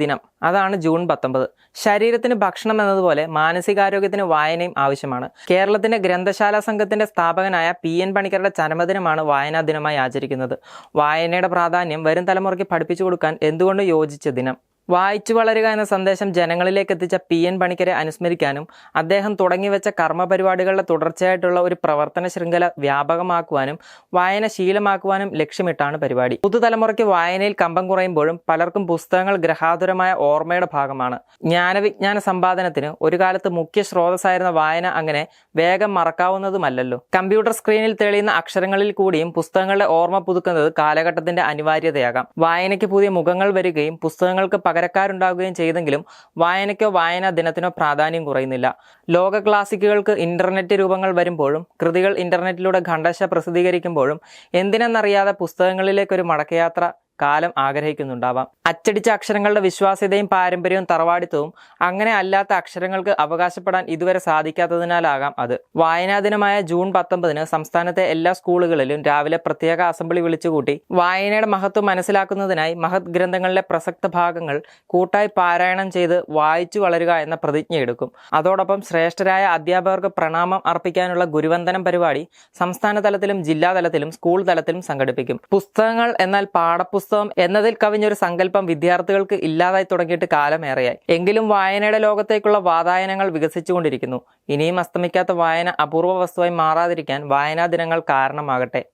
ദിനം. അതാണ് ജൂൺ പത്തൊമ്പത്. ശരീരത്തിന് ഭക്ഷണം എന്നതുപോലെ മാനസികാരോഗ്യത്തിന് വായനയും ആവശ്യമാണ്. കേരളത്തിന്റെ ഗ്രന്ഥശാല സംഘത്തിന്റെ സ്ഥാപകനായ പി. എൻ. പണിക്കരുടെ ചരമദിനമാണ് വായനാ ദിനമായി ആചരിക്കുന്നത്. വായനയുടെ പ്രാധാന്യം വരും തലമുറയ്ക്ക് പഠിപ്പിച്ചു കൊടുക്കാൻ എന്തുകൊണ്ട് യോജിച്ച ദിനം? വായിച്ചു വളരുക എന്ന സന്ദേശം ജനങ്ങളിലേക്ക് എത്തിച്ച പി എൻ പണിക്കരെ അനുസ്മരിക്കാനും അദ്ദേഹം തുടങ്ങിവെച്ച കർമ്മപരിപാടികളുടെ തുടർച്ചയായിട്ടുള്ള ഒരു പ്രവർത്തന ശൃംഖല വ്യാപകമാക്കുവാനും വായന ശീലമാക്കുവാനും ലക്ഷ്യമിട്ടാണ് പരിപാടി. പുതുതലമുറയ്ക്ക് വായനയിൽ കമ്പം കുറയുമ്പോഴും പലർക്കും പുസ്തകങ്ങൾ ഗ്രഹാതുരമായ ഓർമ്മയുടെ ഭാഗമാണ്. ജ്ഞാനവിജ്ഞാന സമ്പാദനത്തിന് ഒരു കാലത്ത് മുഖ്യ സ്രോതസ്സായിരുന്ന വായന അങ്ങനെ വേഗം മറക്കാവുന്നതുമല്ലല്ലോ. കമ്പ്യൂട്ടർ സ്ക്രീനിൽ തെളിയുന്ന അക്ഷരങ്ങളിൽ കൂടിയും പുസ്തകങ്ങളുടെ ഓർമ്മ പുതുക്കുന്നത് കാലഘട്ടത്തിന്റെ അനിവാര്യതയാകാം. വായനയ്ക്ക് പുതിയ മുഖങ്ങൾ വരികയും പുസ്തകങ്ങൾക്ക് പകരക്കാരുണ്ടാവുകയും ചെയ്തെങ്കിലും വായനയ്ക്കോ വായനാ ദിനത്തിനോ പ്രാധാന്യം കുറയുന്നില്ല. ലോക ക്ലാസിക്കുകൾക്ക് ഇന്റർനെറ്റ് രൂപങ്ങൾ വരുമ്പോഴും കൃതികൾ ഇന്റർനെറ്റിലൂടെ ഖണ്ഡശ പ്രസിദ്ധീകരിക്കുമ്പോഴും എന്തിനെന്നറിയാതെ പുസ്തകങ്ങളിലേക്കൊരു മടക്കയാത്ര കാലം ആഗ്രഹിക്കുന്നുണ്ടാവാം. അച്ചടിച്ച അക്ഷരങ്ങളുടെ വിശ്വാസ്യതയും പാരമ്പര്യവും തറവാടിത്തവും അങ്ങനെ അല്ലാത്ത അക്ഷരങ്ങൾക്ക് അവകാശപ്പെടാൻ ഇതുവരെ സാധിക്കാത്തതിനാലാകാം അത്. വായനാ ദിനമായ ജൂൺ പത്തൊമ്പതിന് സംസ്ഥാനത്തെ എല്ലാ സ്കൂളുകളിലും രാവിലെ പ്രത്യേക അസംബ്ലി വിളിച്ചുകൂട്ടി വായനയുടെ മഹത്വം മനസ്സിലാക്കുന്നതിനായി മഹത് ഗ്രന്ഥങ്ങളിലെ പ്രസക്ത ഭാഗങ്ങൾ കൂട്ടായി പാരായണം ചെയ്ത് വായിച്ചു വളരുക എന്ന പ്രതിജ്ഞയെടുക്കും അതോടൊപ്പം ശ്രേഷ്ഠരായ അധ്യാപകർക്ക് പ്രണാമം അർപ്പിക്കാനുള്ള ഗുരുവന്ദനം പരിപാടി സംസ്ഥാന തലത്തിലും ജില്ലാ തലത്തിലും സ്കൂൾ തലത്തിലും സംഘടിപ്പിക്കും. പുസ്തകങ്ങൾ എന്നാൽ പാഠപുസ്തകം എന്നതിൽ കവിഞ്ഞൊരു സങ്കല്പം വിദ്യാർത്ഥികൾക്ക് ഇല്ലാതായി തുടങ്ങിയിട്ട് കാലമേറെയായി. എങ്കിലും വായനയുടെ ലോകത്തേക്കുള്ള വാതായനങ്ങൾ വികസിച്ചുകൊണ്ടിരിക്കുന്നു. ഇനിയും അസ്തമിക്കാത്ത വായന അപൂർവ വസ്തുവായി മാറാതിരിക്കാൻ വായനാ ദിനങ്ങൾ കാരണമാകട്ടെ.